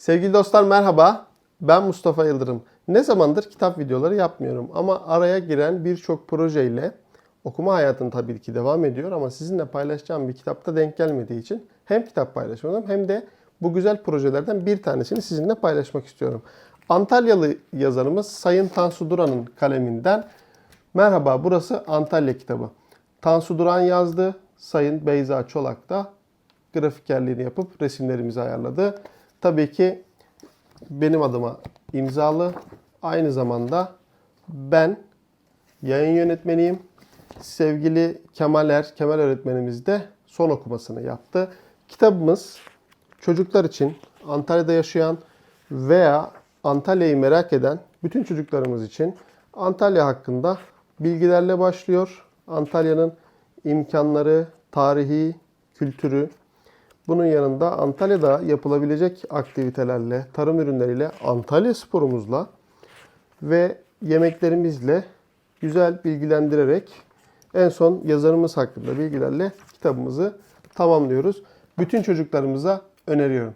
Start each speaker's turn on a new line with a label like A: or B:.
A: Sevgili dostlar merhaba. Ben Mustafa Yıldırım. Ne zamandır kitap videoları yapmıyorum ama araya giren birçok projeyle okuma hayatım tabii ki devam ediyor ama sizinle paylaşacağım bir kitapta denk gelmediği için hem kitap paylaşmadım hem de bu güzel projelerden bir tanesini sizinle paylaşmak istiyorum. Antalyalı yazarımız Sayın Tansu Duran'ın kaleminden Merhaba burası Antalya kitabı. Tansu Duran yazdı. Sayın Beyza Çolak da grafikerliğini yapıp resimlerimizi ayarladı. Tabii ki benim adıma imzalı. Aynı zamanda ben yayın yönetmeniyim. Sevgili Kemal Er, Kemal öğretmenimiz de son okumasını yaptı. Kitabımız çocuklar için Antalya'da yaşayan veya Antalya'yı merak eden bütün çocuklarımız için Antalya hakkında bilgilerle başlıyor. Antalya'nın imkanları, tarihi, kültürü, bunun yanında Antalya'da yapılabilecek aktivitelerle, tarım ürünleriyle, Antalya sporumuzla ve yemeklerimizle güzel bilgilendirerek en son yazarımız hakkında bilgilerle kitabımızı tamamlıyoruz. Bütün çocuklarımıza öneriyorum.